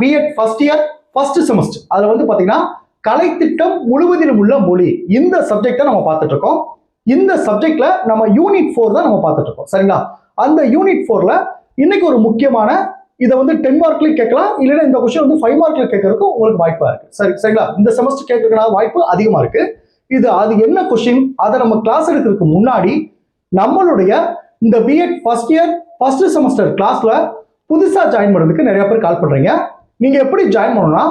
B Ed first year first semester அதில் வந்து பார்த்தீங்கன்னா கலைத்திட்டம் முழுவதிலும் உள்ள மொழி. இந்த சப்ஜெக்டை நம்ம பார்த்துட்டு இருக்கோம் இந்த சப்ஜெக்ட்ல நம்ம யூனிட் ஃபோர் தான் நம்ம பார்த்துட்டு இருக்கோம் சரிங்களா? அந்த யூனிட் ஃபோர்ல இன்னைக்கு ஒரு முக்கியமான இதை வந்து டென் மார்க்லயும் கேட்கலாம். இல்லைன்னா இந்த கொஸ்டின் வந்து ஃபைவ் மார்க்ல கேட்கறதுக்கும் உங்களுக்கு வாய்ப்பா இருக்கு. சரி சரிங்களா? இந்த செமஸ்டர் கேட்கறதுக்கான வாய்ப்பு அதிகமா இருக்கு. இது அது என்ன கொஸ்டின் அதை நம்ம கிளாஸ் எடுக்கிறதுக்கு முன்னாடி நம்மளுடைய இந்த B Ed first year first semester கிளாஸ்ல புதுசா ஜாயின் பண்ணுறதுக்கு நிறைய பேர் கால் பண்றீங்க. நீங்கள் எப்படி ஜாயின் பண்ணணும்னா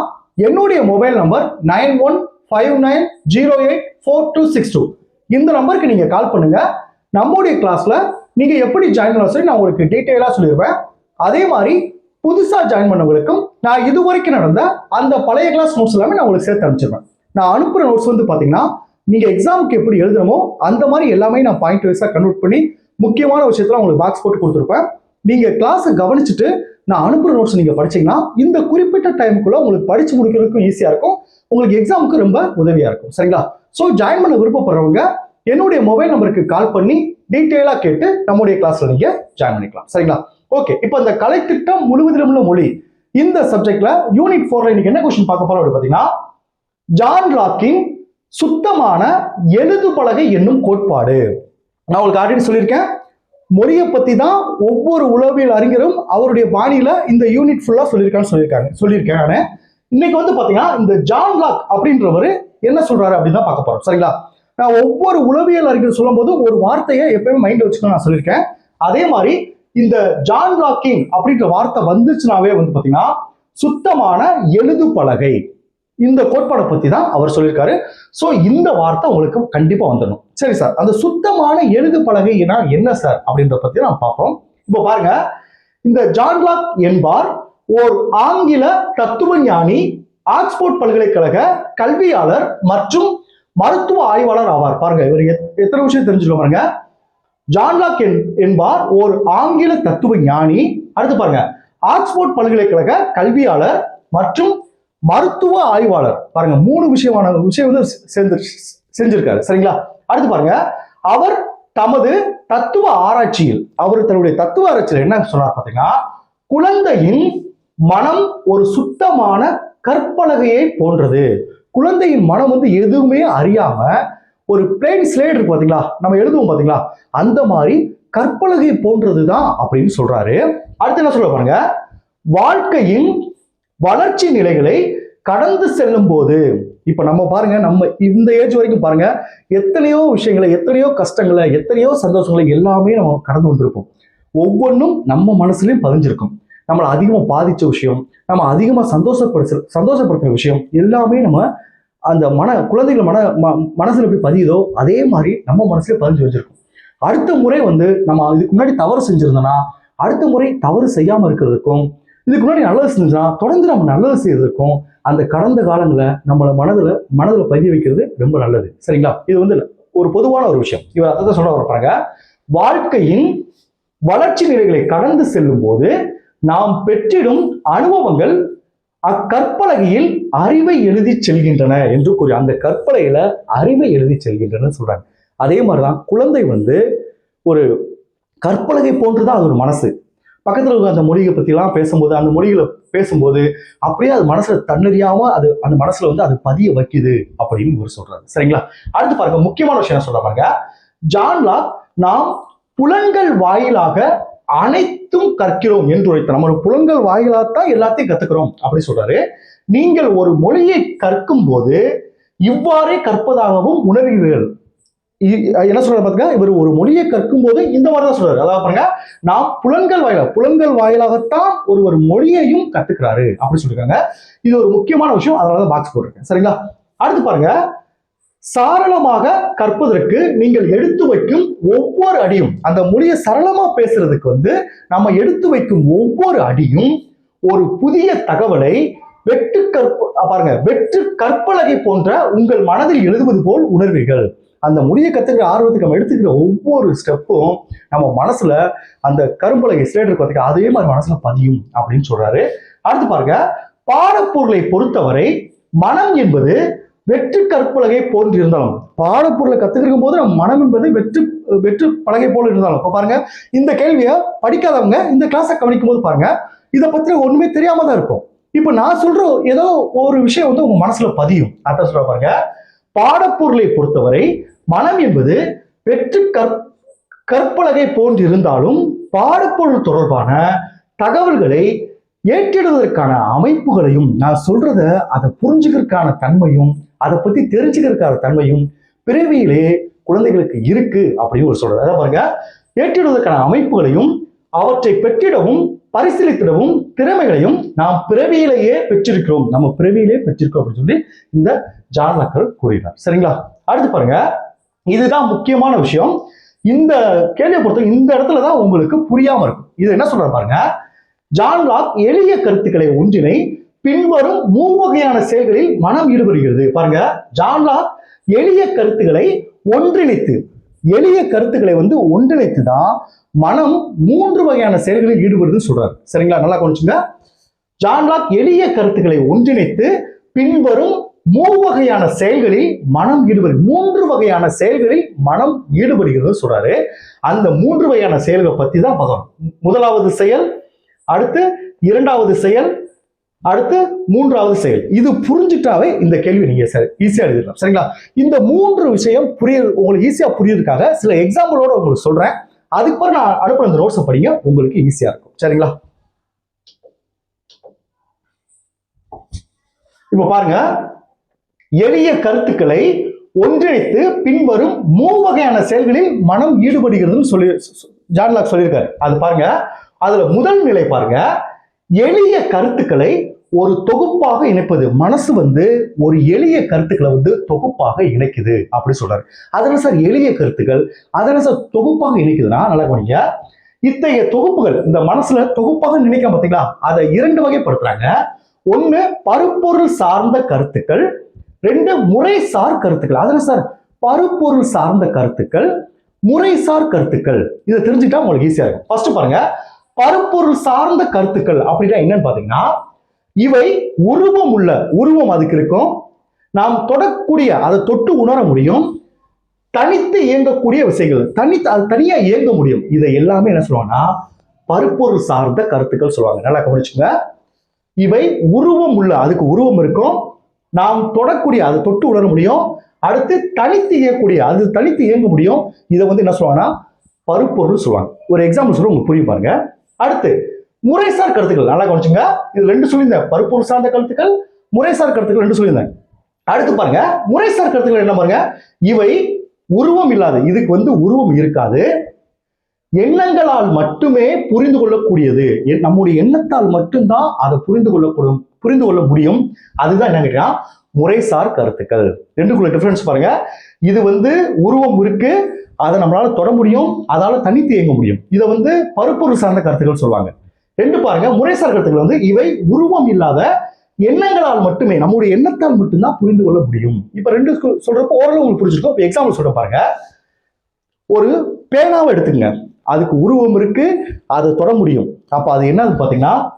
என்னுடைய mobile number nine one five nine zero eight four two six two இந்த நம்பருக்கு நீங்கள் கால் பண்ணுங்கள் நம்முடைய கிளாஸில் நீங்கள் எப்படி ஜாயின் பண்ண சொல்லி நான் உங்களுக்கு டீட்டெயிலாக சொல்லிடுவேன். அதே மாதிரி புதுசாக ஜாயின் பண்ணவங்களுக்கும் நான் இது வரைக்கும் நடந்த அந்த பழைய கிளாஸ் நோட்ஸ் எல்லாமே நான் உங்களுக்கு சேர்த்து அனுப்பிச்சிருவேன். நான் அனுப்புகிற நோட்ஸ் வந்து பார்த்தீங்கன்னா நீங்கள் எக்ஸாமுக்கு எப்படி எழுதணுமோ அந்த மாதிரி எல்லாமே நான் பாயிண்ட் வைஸாக கன்வெர்ட் பண்ணி முக்கியமான விஷயத்தில் உங்களுக்கு பாக்ஸ் போட்டு கொடுத்துருப்பேன். நீங்கள் கிளாஸை கவனிச்சுட்டு நான் அனுப்புற நோட்ஸ் நீங்கள் படிச்சீங்கன்னா இந்த குறிப்பிட்ட டைமுக்குள்ளே உங்களுக்கு படித்து முடிக்கிறதுக்கும் ஈஸியாக இருக்கும். உங்களுக்கு எக்ஸாமுக்கு ரொம்ப உதவியாக இருக்கும். சரிங்களா? ஸோ ஜாயின் பண்ண விருப்பப்படுறவங்க என்னுடைய மொபைல் நம்பருக்கு கால் பண்ணி டீட்டெயிலாக கேட்டு நம்முடைய கிளாஸில் நீங்கள் ஜாயின் பண்ணிக்கலாம். சரிங்களா? ஓகே இப்போ இந்த கலைத்திட்டம் முழுவதிலும் உள்ள மொழி இந்த சப்ஜெக்ட்ல யூனிட் ஃபோர்ல இன்னைக்கு என்ன கொஸ்டின் பார்க்க போறோம் அப்படின்னு பார்த்தீங்கன்னா ஜான் லாக்கின் சுத்தமான எழுது பலகை என்னும் கோட்பாடு. நான் உங்களுக்கு ஆல்ரெடி சொல்லியிருக்கேன். மொழியை பத்தி தான் ஒவ்வொரு உளவியல் அறிஞரும் அவருடைய பாணியில இந்த யூனிட் ஃபுல்லா சொல்லியிருக்கான்னு சொல்லியிருக்காங்க சொல்லியிருக்கேன் நான். இன்னைக்கு வந்து பாத்தீங்கன்னா இந்த ஜான் லாக் அப்படின்றவர் என்ன சொல்றாரு அப்படின்னு தான் பார்க்க போறோம் சரிங்களா? நான் ஒவ்வொரு உளவியல் அறிஞர் சொல்லும்போது ஒரு வார்த்தையை எப்பயுமே மைண்டில் வச்சுக்கணும் நான் சொல்லியிருக்கேன். அதே மாதிரி இந்த ஜான் லாக்கிங் அப்படின்ற வார்த்தை வந்துச்சுனாவே வந்து பாத்தீங்கன்னா சுத்தமான எழுது பலகை இந்த கோட்பாடை பத்தி தான் அவர் சொல்லியிருக்காரு. ஸோ இந்த வார்த்தை உங்களுக்கு கண்டிப்பா வந்துடணும். சரி சார் அந்த சுத்தமான எழுது பலகைனா என்ன சார் அப்படின்றத பத்தி நாம் பார்ப்போம். இப்போ பாருங்க இந்த ஜான் லாக் என்பார் ஓர் ஆங்கில தத்துவ ஞானி ஆக்ஸ்போர்ட் பல்கலைக்கழக கல்வியாளர் மற்றும் மருத்துவ ஆய்வாளர் ஆவார். பாருங்க இவர் எத்- எத்தனை விஷயம் தெரிஞ்சுக்கோ பாருங்க. ஜான்லாக் என்- என்பார் ஓர் ஆங்கில தத்துவ ஞானி. அடுத்து பாருங்க ஆக்ஸ்போர்ட் பல்கலைக்கழக கல்வியாளர் மற்றும் மருத்துவ ஆய்வாளர். பாருங்க மூணு விஷயமான விஷயம் வந்து சேர்ந்து செஞ்சிருக்காரு. சரிங்களா? அடுத்து பாருங்க அவர் தமது தத்துவ ஆராய்ச்சியில் அவர் தன்னுடைய தத்துவ ஆராய்ச்சியில் என்ன சொன்னார் பார்த்தீங்கன்னா குழந்தையின் மனம் ஒரு சுத்தமான கற்பலகையை போன்றது. குழந்தையின் மனம் வந்து எதுவுமே அறியாம ஒரு பிளேன் ஸ்லேட் இருக்கு பாத்தீங்களா நம்ம எழுதுவோம் பாத்தீங்களா அந்த மாதிரி கற்பலகை போன்றது தான் அப்படின்னு சொல்றாரு. அடுத்து என்ன சொல்ல பாருங்க வாழ்க்கையின் வளர்ச்சி நிலைகளை கடந்து செல்லும் போது இப்ப நம்ம பாருங்க நம்ம இந்த ஏஜ் வரைக்கும் பாருங்க எத்தனையோ விஷயங்களை எத்தனையோ கஷ்டங்களை எத்தனையோ சந்தோஷங்களை எல்லாமே நம்ம கடந்து வந்திருப்போம். ஒவ்வொன்றும் நம்ம மனசுலயும் பதிஞ்சிருக்கும். நம்மளை அதிகமாக பாதிச்ச விஷயம் நம்ம அதிகமாக சந்தோஷப்படுத்த சந்தோஷப்படுத்துகிற விஷயம் எல்லாமே நம்ம அந்த மன குழந்தைகள் மன ம- மனசில் எப்படி பதியுதோ அதே மாதிரி நம்ம மனசுல பதிஞ்சு வச்சிருக்கோம். அடுத்த முறை வந்து நம்ம இதுக்கு முன்னாடி தவறு செஞ்சுருந்தோன்னா அடுத்த முறை தவறு செய்யாமல் இருக்கிறதுக்கும் இதுக்கு முன்னாடி நல்லது செஞ்சா தொடர்ந்து நம்ம நல்லது செய்யறதுக்கும் அந்த கடந்த காலங்களை நம்மள மனதுல மனதுல பதிய வைக்கிறது ரொம்ப நல்லது. சரிங்களா? இது வந்து ஒரு பொதுவான ஒரு விஷயம். இவர் அதை சொல்ல வரப்பாங்க வாழ்க்கையின் வளர்ச்சி நிலைகளை கடந்து செல்லும் போது நாம் பெற்றிடும் அனுபவங்கள் அக்கற்பலகையில் அறிவை எழுதி செல்கின்றன என்று கூறி அந்த கற்பலகையில அறிவை எழுதி செல்கின்றன சொல்றாங்க. அதே மாதிரிதான் குழந்தை வந்து ஒரு கற்பலகை போன்றுதான் அது ஒரு மனசு. பக்கத்தில் இருக்க அந்த மொழியை பற்றிலாம் பேசும்போது அந்த மொழிகளை பேசும்போது அப்படியே அது மனசில் தன்னறியாமல் அது அந்த மனசில் வந்து அது பதிய வைக்குது அப்படின்னு இவர் சொல்கிறாரு சரிங்களா? அடுத்து பாருங்க முக்கியமான விஷயம் என்ன சொல்ற பாருங்க. ஜான் நாம் புலன்கள் வாயிலாக அனைத்தும் கற்கிறோம் என்று உரைத்த நம்ம ஒரு புலன்கள் வாயிலாக தான் எல்லாத்தையும் கற்றுக்கிறோம் அப்படின்னு சொல்கிறாரு நீங்கள் ஒரு மொழியை கற்கும் போது இவ்வாறே கற்பதாகவும் உணர்கிறீர்கள் என்ன சொல்றாரு பாருங்க இவர் ஒரு மொழியை கற்கும் போது இந்த மாதிரி தான் சொல்றாரு. அதாவது பாருங்க நாம் புலன்கள் வாயிலாக புலன்கள் வாயிலாகத்தான் ஒருவர் மொழியையும் கத்துக்கிறாரு அப்படின்னு சொல்லிருக்காங்க. இது ஒரு முக்கியமான விஷயம் அதனாலதான் பாக்ஸ் போட்டிருக்கேன். சரிங்களா? அடுத்து பாருங்க சாரளமாக கற்பதற்கு நீங்கள் எடுத்து வைக்கும் ஒவ்வொரு அடியும் அந்த மொழியை சரளமா பேசுறதுக்கு வந்து நம்ம எடுத்து வைக்கும் ஒவ்வொரு அடியும் ஒரு புதிய தகவலை வெட்டு கற்ப பாருங்க வெற்று கற்பலகை போன்ற உங்கள் மனதில் எழுதுவது போல் உணர்வீர்கள். அந்த முடியை கத்துக்கிற ஆர்வத்துக்கு நம்ம எடுத்துக்கிற ஒவ்வொரு ஸ்டெப்பும் நம்ம மனசுல அந்த கரும்பலகை ஸ்லேட் இருக்கு அதே மாதிரி மனசுல பதியும் அப்படின்னு சொல்றாரு. அடுத்து பாருங்க பாடப்பொருளை பொறுத்தவரை மனம் என்பது வெற்று கற்பலகை போன்று இருந்தாலும் பாடப்பொருளை கத்துக்கிற போது நம்ம மனம் என்பது வெற்று வெற்று பலகை போல இருந்தாலும். இப்ப பாருங்க இந்த கேள்வியை படிக்காதவங்க இந்த கிளாஸை கவனிக்கும் போது பாருங்க இதை பத்தி ஒண்ணுமே தெரியாம தான் இருக்கும். இப்போ நான் சொல்ற ஏதோ ஒரு விஷயம் வந்து உங்க மனசுல பதியும். அதான் சொல்ற பாருங்க பாடப்பொருளை பொறுத்தவரை மனம் என்பது வெற்று கற் கற்பலகை போன்றிருந்தாலும் பாடப்பொருள் தொடர்பான தகவல்களை ஏற்றிடுவதற்கான அமைப்புகளையும் நான் சொல்றத அதை புரிஞ்சுக்கிறதுக்கான தன்மையும் அதை பத்தி தெரிஞ்சுக்கிறதுக்கான தன்மையும் பிறவியிலே குழந்தைகளுக்கு இருக்கு அப்படின்னு ஒரு சொல்றது அதான் பாருங்க. ஏற்றிடுவதற்கான அமைப்புகளையும் அவற்றை பெற்றிடவும் பரிசீலித்திடவும் திறமைகளையும் நாம் பிறவியிலேயே பெற்றிருக்கிறோம். நம்ம பிறவியிலே பெற்றிருக்கோம் அப்படின்னு சொல்லி இந்த ஜான் கூறுகிறார். சரிங்களா? அடுத்து பாருங்க. இதுதான் முக்கியமான விஷயம். இந்த கேள்வியை பொறுத்த இந்த இடத்துல தான் உங்களுக்கு புரியாம இருக்கும். இது என்ன சொல்ற பாருங்க? ஜான் லாக் எளிய கருத்துக்களை ஒன்றினை பின்வரும் மூவகையான செயல்களில் மனம் ஈடுபடுகிறது. பாருங்க. ஜான் லாக் எளிய கருத்துக்களை ஒன்றிணைத்து எளிய கருத்துக்களை வந்து ஒன்றிணைத்து தான் மனம் மூன்று வகையான செயல்களில் ஈடுபடுதுன்னு சொல்றாரு. சரிங்களா? நல்லா கொஞ்சுங்க ஜான்லாக் எளிய கருத்துக்களை ஒன்றிணைத்து பின்வரும் மூவகையான செயல்களில் மனம் ஈடுபடு மூன்று வகையான செயல்களில் மனம் ஈடுபடுகிறது சொல்றாரு. அந்த மூன்று வகையான செயல்களை பத்தி தான் பார்க்கணும். முதலாவது செயல் அடுத்து இரண்டாவது செயல் அடுத்து மூன்றாவது செயல். இது புரிஞ்சுட்டாவே இந்த கேள்வி நீங்க ஈஸியா எழுதிடலாம். சரிங்களா? இந்த மூன்று விஷயம் புரிய உங்களுக்கு ஈஸியா புரியறதுக்காக சில எக்ஸாம்பிளோட உங்களுக்கு சொல்றேன். அதுக்கு பிறகு நான் அனுப்புற இந்த நோட்ஸை படிங்க உங்களுக்கு ஈஸியா இருக்கும். சரிங்களா? இப்ப பாருங்க. எளிய கருத்துக்களை ஒன்றிணைத்து பின்வரும் மூவகையான செயல்களில் மனம் ஈடுபடுகிறதுன்னு சொல்லி ஜான்லாக் சொல்லியிருக்காரு. அது பாருங்க. அதுல முதல் நிலை பாருங்க. எளிய கருத்துக்களை ஒரு தொகுப்பாக இணைப்பது. மனசு வந்து ஒரு எளிய கருத்துக்களை வந்து தொகுப்பாக இணைக்குது அப்படி சொல்றாரு. அதனால சார் எளிய கருத்துக்கள் அதனால சார் தொகுப்பாக இணைக்குதுன்னா நல்லா கவனிங்க. இத்தகைய தொகுப்புகள் இந்த மனசுல தொகுப்பாக நினைக்க பார்த்தீங்களா அதை இரண்டு வகைப்படுத்துறாங்க. ஒண்ணு பருப்பொருள் சார்ந்த கருத்துக்கள். ரெண்டு முறைசார் கருத்துக்கள். அதனால சார் பருப்பொருள் சார்ந்த கருத்துக்கள் முறைசார் கருத்துக்கள். இதை தெரிஞ்சுட்டா உங்களுக்கு ஈஸியா இருக்கும். ஃபர்ஸ்ட் பாருங்க பருப்பொருள் சார்ந்த கருத்துக்கள் அப்படின்னா என்னன்னு பாத்தீங்கன்னா இவை உருவம் உள்ள உருவம் அதுக்கு இருக்கும். நாம் தொடக்கூடிய அதை தொட்டு உணர முடியும். தனித்து இயங்கக்கூடிய விஷயங்கள் தனித்து அது தனியா இயங்க முடியும். இதை எல்லாமே என்ன சொல்லுவாங்கன்னா பருப்பொருள் சார்ந்த கருத்துக்கள் சொல்லுவாங்க. நல்லா கவனிச்சுங்க. இவை உருவம் உள்ள அதுக்கு உருவம் இருக்கும். நாம் தொடக்கூடிய அதை தொட்டு உணர முடியும். அடுத்து தனித்து இயங்கக்கூடிய அது தனித்து இயங்க முடியும். இதை வந்து என்ன சொல்லுவாங்கன்னா பருப்பொருள் சொல்லுவாங்க. ஒரு எக்ஸாம்பிள் சொல்ல உங்களுக்கு புரியும் பாருங்க. அடுத்து முறைசார் கருத்துக்கள். நல்லா கவனிச்சுங்க. இது ரெண்டு சொல்லியிருந்தேன். பருப்பொருள் சார்ந்த கருத்துக்கள் முறைசார் கருத்துக்கள் ரெண்டு சொல்லியிருந்தேன். அடுத்து பாருங்க முறைசார் கருத்துக்கள் என்ன பாருங்க? இவை உருவம் இல்லாது இதுக்கு வந்து உருவம் இருக்காது. எண்ணங்களால் மட்டுமே புரிந்து கொள்ளக்கூடியது. எ- நம்முடைய எண்ணத்தால் மட்டும்தான் அதை புரிந்து கொள்ளக்கூடும் புரிந்து கொள்ள முடியும். அதுதான் என்ன கேட்டா முறைசார் கருத்துக்கள். ரெண்டுக்குள்ள டிஃபரன்ஸ் பாருங்க. இது வந்து உருவம் இருக்கு அதை நம்மளால தொட முடியும் அதால தனித்து இயங்க முடியும். இதை வந்து பருப்பொருள் சார்ந்த கருத்துக்கள் சொல்லுவாங்க. ரெண்டு பாருங்க முறைசார் கருத்துக்கள் வந்து இவை உருவம் இல்லாத எண்ணங்களால் மட்டுமே நம்முடைய எண்ணத்தால் மட்டும்தான் புரிந்து கொள்ள முடியும். இப்ப ரெண்டு சொ- சொல்றப்ப ஓரளவு உங்களுக்கு புரிஞ்சிருக்கும். இப்ப எக்ஸாம்பிள் சொல்ற பாருங்க. ஒரு பேனாவை எடுத்துங்க அதுக்கு உருவம் இருக்கு அதை தொட முடியும். அப்ப அது என்னது பாத்தீங்கன்னா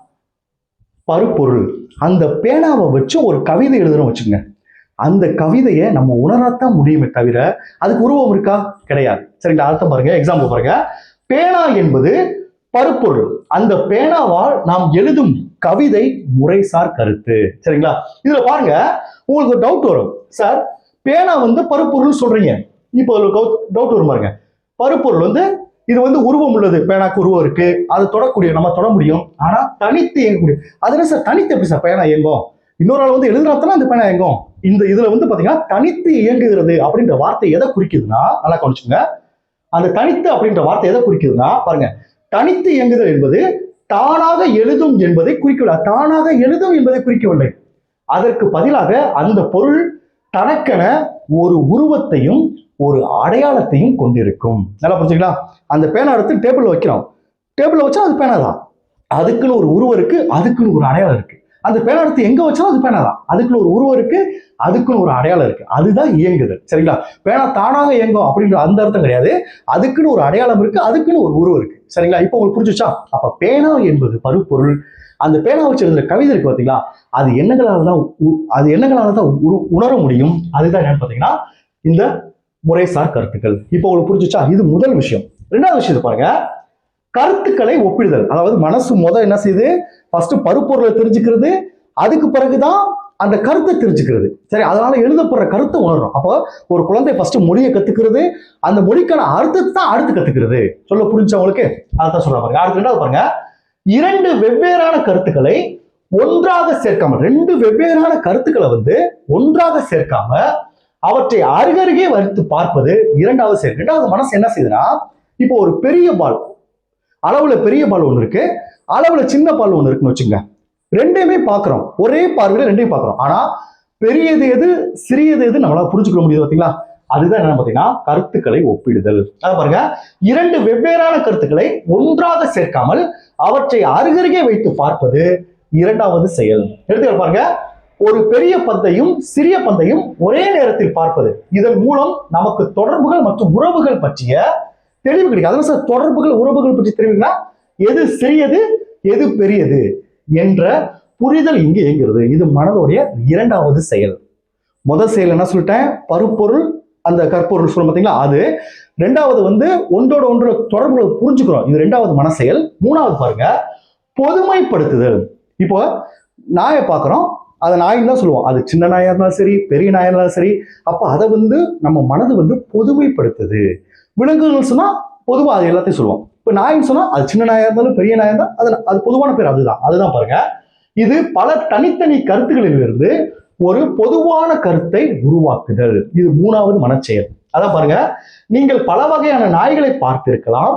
பருப்பொருள். அந்த பேனாவை வச்சு ஒரு கவிதை எழுதுறோம் வச்சுங்க அந்த கவிதையை நம்ம உணரத்தான் முடியுமே தவிர அதுக்கு உருவம் இருக்கா? கிடையாது. சரிங்களா? அர்த்தம் பாருங்க எக்ஸாம்பிள் பாருங்க. பேனா என்பது பருப்பொருள். அந்த பேனாவால் நாம் எழுதும் கவிதை முறைசார் கருத்து. சரிங்களா? இதுல பாருங்க உங்களுக்கு ஒரு டவுட் வரும். சார் பேனா வந்து பருப்பொருள் சொல்றீங்க. இப்போ ஒரு டவுட் வரும் பாருங்க. பருப்பொருள் வந்து இது வந்து உருவம் உள்ளது. பேனாக்கு உருவம் இருக்கு. அது தொடக்கூடிய நம்ம தொட முடியும். ஆனா தனித்து இயங்கக்கூடிய. அதுல சார் தனித்து எப்படி சார் பேனா இயங்கும்? இன்னொரு ஆள் வந்து எழுதுறாத்தான் அந்த பேனா இயங்கும். இந்த இதுல வந்து பாத்தீங்கன்னா தனித்து இயங்குகிறது அப்படின்ற வார்த்தை எதை குறிக்குதுன்னா நல்லா கவனிச்சுங்க அந்த தனித்து அப்படின்ற வார்த்தை எதை குறிக்குதுன்னா பாருங்க. தனித்து இயங்குதல் என்பது தானாக எழுதும் என்பதை குறிக்கவில்லை. தானாக எழுதும் என்பதை குறிக்கவில்லை. அதற்கு பதிலாக அந்த பொருள் தனக்கென ஒரு உருவத்தையும் ஒரு அடையாளத்தையும் கொண்டிருக்கும். நல்லா புரிஞ்சுங்களா? அந்த பேனா எடுத்து டேபிள்ல வைக்கிறோம். டேபிள்ல வச்சா அது பேனா தான் அதுக்குன்னு ஒரு உருவம் இருக்கு அதுக்குன்னு ஒரு அடையாளம் இருக்கு. அந்த பேனா எடுத்து எங்க வச்சாலும் அது பேனா தான் அதுக்குன்னு ஒரு உருவம் இருக்கு அதுக்குன்னு ஒரு அடையாளம் இருக்கு. அதுதான் இயங்குது. சரிங்களா? பேனா தானாக இயங்கும் அப்படின்ற அந்த அர்த்தம் கிடையாது. அதுக்குன்னு ஒரு அடையாளம் இருக்கு அதுக்குன்னு ஒரு உருவம் இருக்கு. சரிங்களா? இப்போ உங்களுக்கு புரிஞ்சுச்சா? அப்ப பேனா என்பது பருப்பொருள். அந்த பேனா வச்சு எழுதுற கவிதை இருக்கு பாத்தீங்களா? அது எண்ணங்களால தான் உ- அது எண்ணங்களால தான் உரு- உணர முடியும்? அதுதான் என்னன்னு பாத்தீங்கன்னா இந்த முறைசார் கருத்துக்கள். இப்போ உங்களுக்கு புரிஞ்சுச்சா? இது முதல் விஷயம். ரெண்டாவது விஷயத்தை பாருங்க. கருத்துக்களை ஒப்பிடுதல். அதாவது மனசு முதல் என்ன செய்யுது? ஃபர்ஸ்ட் பருப்பொருளை தெரிஞ்சுக்கிறது. அதுக்கு பிறகுதான் அந்த கருத்தை தெரிஞ்சுக்கிறது. சரி அதனால எழுதப்படுற கருத்தை உணரும் அப்போ ஒரு குழந்தை ஃபர்ஸ்ட் மொழியை கத்துக்கிறது. அந்த மொழிக்கான அர்த்தத்தை தான் அடுத்து கத்துக்கிறது. சொல்ல புரிஞ்சவங்களுக்கு அதான் சொல்ல பாருங்க. அடுத்து ரெண்டாவது பாருங்க. இரண்டு வெவ்வேறான கருத்துக்களை ஒன்றாக சேர்க்காம ரெண்டு வெவ்வேறான கருத்துக்களை வந்து ஒன்றாக சேர்க்காம அவற்றை அருகருகே வரித்து பார்ப்பது இரண்டாவது செயல் ரெண்டாவது மனசு என்ன செய்யுதுன்னா இப்போ ஒரு பெரிய பால் அளவுல பெரிய பால் ஒன்று இருக்கு. அளவுல சின்ன பால் ஒன்று இருக்குன்னு வச்சுங்க ரெண்டையுமே பார்க்குறோம் ஒரே பார்வையில் ரெண்டையும் பார்க்குறோம் ஆனா பெரியது எது சிறியது எது நம்மளால புரிஞ்சுக்க முடியுது பார்த்தீங்களா அதுதான் என்ன பார்த்தீங்கன்னா கருத்துக்களை ஒப்பிடுதல். அதை பாருங்க. இரண்டு வெவ்வேறான கருத்துக்களை ஒன்றாக சேர்க்காமல் அவற்றை அருகருகே வைத்து பார்ப்பது இரண்டாவது செயல். எடுத்துக்க பாருங்க. ஒரு பெரிய பந்தையும் சிறிய பந்தையும் ஒரே நேரத்தில் பார்ப்பது. இதன் மூலம் நமக்கு தொடர்புகள் மற்றும் உறவுகள் பற்றிய தெளிவு கிடைக்கும் அதனால சார் தொடர்புகள் உறவுகள் பற்றி தெரிவிங்கன்னா எது சிறியது எது பெரியது என்ற புரிதல் இங்கு இயங்குகிறது. இது மனதோடைய இரண்டாவது செயல். முதல் செயல் என்ன சொல்லிட்டேன்? பருப்பொருள் அந்த கற்பொருள் சொல்லும் பார்த்தீங்களா? அது. ரெண்டாவது வந்து ஒன்றோட ஒன்று தொடர்புகளை புரிஞ்சுக்கிறோம். இது ரெண்டாவது மன செயல் மூணாவது பாருங்க பொதுமைப்படுத்துதல். இப்போ நாயை பார்க்குறோம். அதை நாயின் தான் சொல்லுவோம். அது சின்ன நாயாக இருந்தாலும் சரி பெரிய நாயாக இருந்தாலும் சரி அப்போ அதை வந்து நம்ம மனது வந்து பொதுமைப்படுத்துது. விலங்குகள் சொன்னால் பொதுவாக அது எல்லாத்தையும் சொல்லுவோம் இப்போ நாயின்னு சொன்னால் அது சின்ன நாயாக இருந்தாலும் பெரிய நாயாக இருந்தால் அது அது பொதுவான பேர் அதுதான். அதுதான் பாருங்க. இது பல தனித்தனி கருத்துக்களிலிருந்து ஒரு பொதுவான கருத்தை உருவாக்குதல். இது மூணாவது மனச்செயல். அதான் பாருங்க. நீங்கள் பல வகையான நாய்களை பார்த்திருக்கலாம்.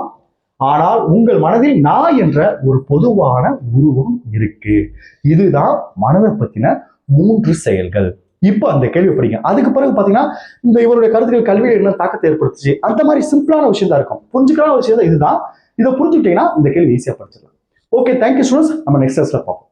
ஆனால் உங்கள் மனதில் நாய் என்ற ஒரு பொதுவான உருவம் இருக்கு. இதுதான் மனதை பத்தின மூன்று செயல்கள். இப்போ அந்த கேள்வி படிங்க. அதுக்கு பிறகு பார்த்தீங்கன்னா இந்த இவருடைய கருத்துக்கள் கல்வியில் என்ன தாக்கத்தை ஏற்படுத்துச்சு. அந்த மாதிரி சிம்பிளான விஷயம் தான் இருக்கும். புரிஞ்சுக்கலான விஷயம் தான் இதுதான். இதை புரிஞ்சுக்கிட்டீங்கன்னா இந்த கேள்வி ஈஸியாக படிச்சிடலாம். ஓகே தேங்க்யூ ஸ்டூடெண்ட்ஸ் நம்ம நெக்ஸ்ட் கிளாஸ்ல பார்ப்போம்.